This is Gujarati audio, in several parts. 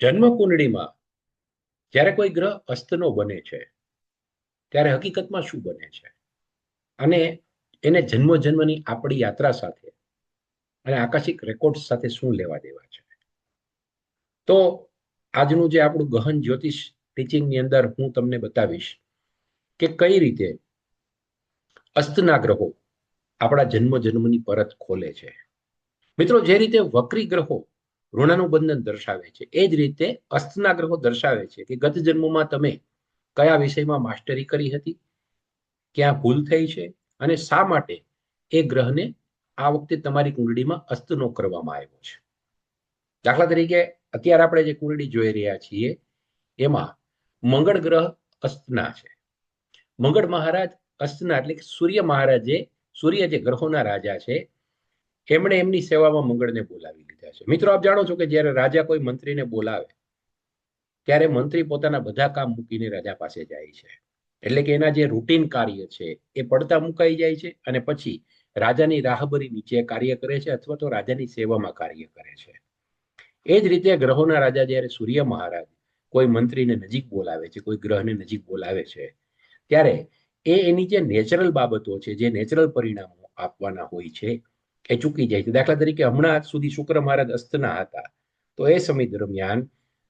જન્મ કુંડળીમાં જ્યારે કોઈ ગ્રહ અસ્તનો બને છે, ત્યારે હકીકતમાં શું બને છે? અને એને જન્મ જન્મની આપણી યાત્રા સાથે અને આકાશિક રેકોર્ડ સાથે શું લેવા દેવા છે? તો આજનું જે આપણું ગહન જ્યોતિષ ટીચિંગની અંદર હું તમને બતાવીશ કે કઈ રીતે અસ્તના ગ્રહો આપણા જન્મ જન્મની પરત ખોલે છે. મિત્રો, જે રીતે વક્રી ગ્રહો ઋણાનું બંધન દર્શાવે છે. એ જ રીતે અસ્તના ગ્રહો દર્શાવે છે કે ગત જન્મમાં તમે કયા વિષયમાં માસ્ટરી કરી હતી? ક્યાં ભૂલ થઈ છે? અને શા માટે એ ગ્રહને આ વખતે તમારી કુંડળીમાં અસ્તનો કરવામાં આવ્યો છે? દાખલા તરીકે અત્યારે આપણે જે કુંડળી જોઈ રહ્યા છીએ, એમાં મંગળ ગ્રહ અસ્તના છે. મંગળ મહારાજ અસ્તના એટલે કે સૂર્ય મહારાજે, સૂર્ય જે ગ્રહોના રાજા છે એમણે એમની સેવામાં મંગળને બોલાવી લીધા છે. મિત્રો, આપ જાણો છો કે જ્યારે રાજા કોઈ મંત્રીને બોલાવે, ત્યારે મંત્રી પોતાના બધા કામ મૂકીને રાજા પાસે જાય છે. એટલે કે એના જે રૂટીન કાર્ય છે, એ પડતા મુકાઈ જાય છે અને પછી રાજાની રાહબરી નીચે કાર્ય કરે છે અથવા તો રાજાની સેવામાં કાર્ય કરે છે. એ જ રીતે ગ્રહોના રાજા જ્યારે સૂર્ય મહારાજ કોઈ મંત્રીને નજીક બોલાવે છે, કોઈ ગ્રહને નજીક બોલાવે છે, ત્યારે એ એની જે નેચરલ બાબતો છે, જે નેચરલ પરિણામો આપવાના હોય છે એ ચૂકી જાય છે. દાખલા તરીકે હમણાં સુધી શુક્ર મહારાજ અસ્તના હતા. તો એ સમય દરમિયાન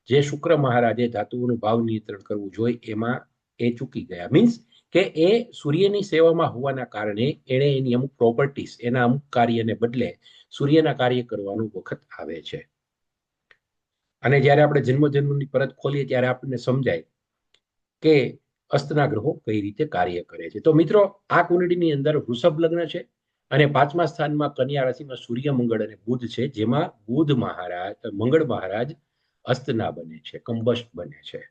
જે શુક્ર મહારાજે ધાતુઓનું ભાવ નિયંત્રણ કરવું જોઈએ એમાં એ ચૂકી ગયા. મીન્સ કે એ સૂર્યની સેવામાં હોવાના કારણે એણે એની અમુક પ્રોપર્ટીસ એના અમુક કાર્યને બદલે સૂર્યના કાર્ય કરવાનું વખત આવે છે. અને જ્યારે આપણે જન્મ જન્મની પરત ખોલીએ ત્યારે આપણને સમજાય કે અસ્તના ગ્રહો કઈ રીતે કાર્ય કરે છે. તો મિત્રો, આ કુંડળીની અંદર વૃષભ લગ્ન છે. અને પાંચમા સ્થાનમાં કન્યા રાશિમાં સૂર્ય, મંગળ અને બુધ છે, જેમાં બુધ મહારાજ, મંગળ મહારાજ અસ્તના બને છે કંબસ્ટ બને છે.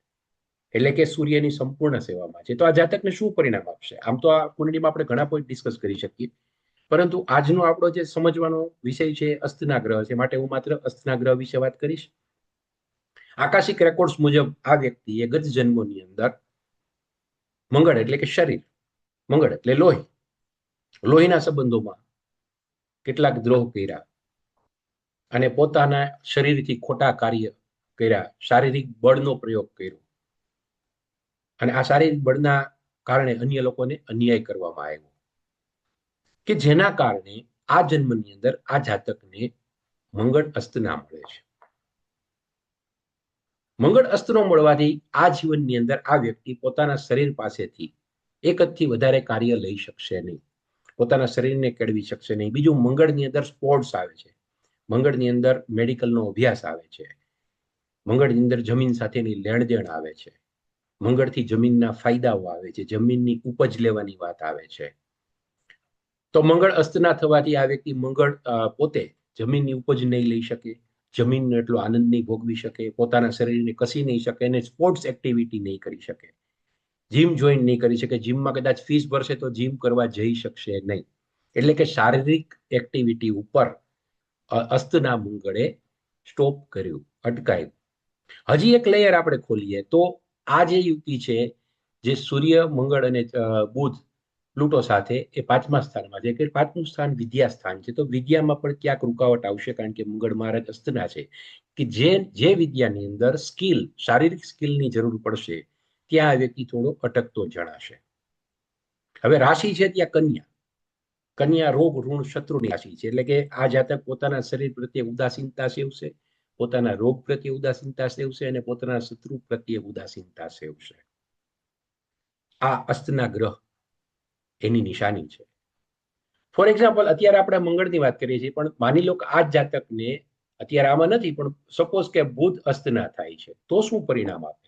એટલે કે સૂર્યની સંપૂર્ણ સેવામાં છે. તો આ જાતકને શું પરિણામ આપશે? આમ તો આ કુંડળીમાં આપણે ઘણા પોઈન્ટ ડિસ્કસ કરી શકીએ. પરંતુ આજનો આપણો જે સમજવાનો વિષય છે, અસ્તના ગ્રહ છે, માટે હું માત્ર અસ્તના ગ્રહ વિશે વાત કરીશ. આકાશિક રેકોર્ડ્સ મુજબ આ વ્યક્તિએ ગત જન્મોની અંદર મંગળ એટલે કે શરીર, મંગળ એટલે લોહી લોહીના સંબંધોમાં કેટલાક દ્રોહ કર્યા અને પોતાના શરીરથી ખોટા કાર્ય કર્યા. શારીરિક બળનો પ્રયોગ કર્યો. અને આ શારીરિક બળના કારણે અન્ય લોકોને અન્યાય કરવામાં આવ્યો. કે જેના કારણે આ જન્મની અંદર આ જાતકને મંગળ અસ્તના મળે છે. મંગળ અસ્ત્રો મળવાથી આ જીવનની અંદર આ વ્યક્તિ પોતાના શરીર પાસેથી એકથી વધારે કાર્ય લઈ શકશે નહીં. પોતાના શરીરને કેળવી શકશે નહીં. બીજું, મંગળની અંદર સ્પોર્ટ્સ આવે છે. મંગળની અંદર મેડિકલનો અભ્યાસ આવે છે. મંગળની અંદર જમીન સાથેની લેણદેણ આવે છે. મંગળથી જમીનના ફાયદાઓ આવે છે. જમીનની ઉપજ લેવાની વાત આવે છે. તો મંગળ અસ્તના થવાથી આ વ્યક્તિ મંગળ પોતે જમીનની ઉપજ નહીં લઈ શકે, જમીનનો એટલો આનંદ નહીં ભોગવી શકે, પોતાના શરીરને કસી નહીં શકે અને સ્પોર્ટ્સ એક્ટિવિટી નહીં કરી શકે. જીમ જોઈન નહીં કરી શકે જીમમાં કદાચ ફીસ ભરશે તો જીમ કરવા જઈ શકશે નહીં. એટલે કે શારીરિક એક્ટિવિટી ઉપર અસ્તના મુંગળે સ્ટોપ કર્યું, અટકાયું. હજી એક લેયર આપણે ખોલીએ તો આ જે યુતિ છે, જે સૂર્ય, મંગળ અને બુધ પ્લુટો સાથે એ પાંચમા સ્થાનમાં છે, કે પાંચમું સ્થાન વિદ્યા સ્થાન છે, તો વિદ્યામાં પણ ક્યાંક રૂકાવટ આવશે કારણ કે મંગળ મહારાજ અસ્તના છે, કે જે જે વિદ્યાની અંદર સ્કિલ શારીરિક સ્કિલની જરૂર પડશે ત્યાં વ્યક્તિ થોડો અટકતો જણાશે. હવે રાશિ છે ત્યાં કન્યા. કન્યા રોગ, ઋણ, શત્રુની રાશિ છે. એટલે કે આ જાતક પોતાના શરીર પ્રત્યે ઉદાસીનતા સેવશે, પોતાના રોગ પ્રત્યે ઉદાસીનતા સેવશે અને પોતાના શત્રુ પ્રત્યે ઉદાસીનતા સેવશે. આ અસ્તના ગ્રહ એની નિશાની છે. ફોર એક્ઝામ્પલ અત્યારે આપણે મંગળની વાત કરીએ છીએ, પણ માની લો કે આ જાતકને અત્યારે આમાં નથી, પણ સપોઝ કે બુધ અસ્તના થાય છે, તો શું પરિણામ આપે?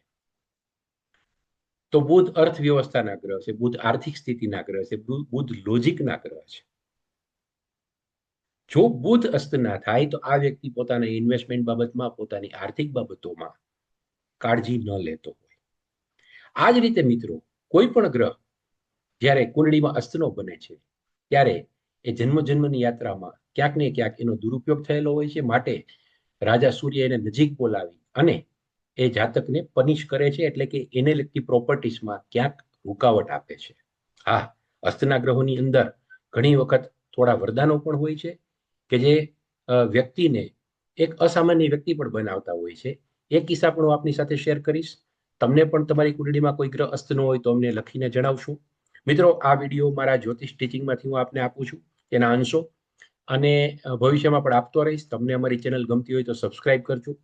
તો બુદ્ધ અર્થવ્યવસ્થાના ગ્રહ છે, બુદ્ધ આર્થિક સ્થિતિના ગ્રહ છે બુદ્ધ લોજિકના ગ્રહ છે. જો બુદ્ધ અસ્ત ના થાય તો આ વ્યક્તિ પોતાના ઇન્વેસ્ટમેન્ટ બાબતમાં, પોતાની આર્થિક બાબતોમાં કાળજી ન લેતો હોય. આ જ રીતે મિત્રો, કોઈ પણ ગ્રહ જ્યારે કુંડળીમાં અસ્તનો બને છે, ત્યારે એ જન્મ જન્મની યાત્રામાં ક્યાંક ને ક્યાંક એનો દુરુપયોગ થયેલો હોય છે, માટે રાજા સૂર્ય એને નજીક બોલાવી અને એ જાતકને પનિશ કરે છે એટલે કે એને લગતી પ્રોપર્ટીસમાં ક્યાંક રૂકાવટ આપે છે. હા અસ્તના ગ્રહોની અંદર ઘણી વખત થોડા વરદાનો પણ હોય છે કે જે વ્યક્તિને એક અસામાન્ય વ્યક્તિ પણ બનાવતા હોય છે. એ કિસ્સા પણ હું આપની સાથે શેર કરીશ. તમને પણ તમારી કુંડળીમાં કોઈ ગ્રહ અસ્ત ન હોય તો અમને લખીને જણાવશું. મિત્રો, આ વીડિયો મારા જ્યોતિષ ટીચિંગમાંથી હું આપને આપું છું. એના અંશો. અને ભવિષ્યમાં પણ આપતો રહીશ. તમને અમારી ચેનલ ગમતી હોય તો સબસ્ક્રાઇબ કરજો.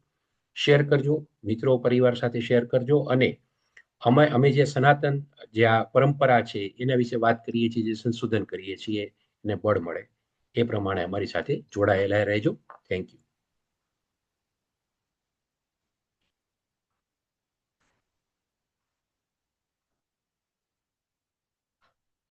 શેર કરજો, મિત્રો, પરિવાર સાથે શેર કરજો અને અમે અમે જે સનાતન જે આ પરંપરા છે, એના વિશે વાત કરીએ છીએ, જે સંશોધન કરીએ છીએ, એને બળ મળે. એ પ્રમાણે અમારી સાથે જોડાયેલા રહેજો. Thank you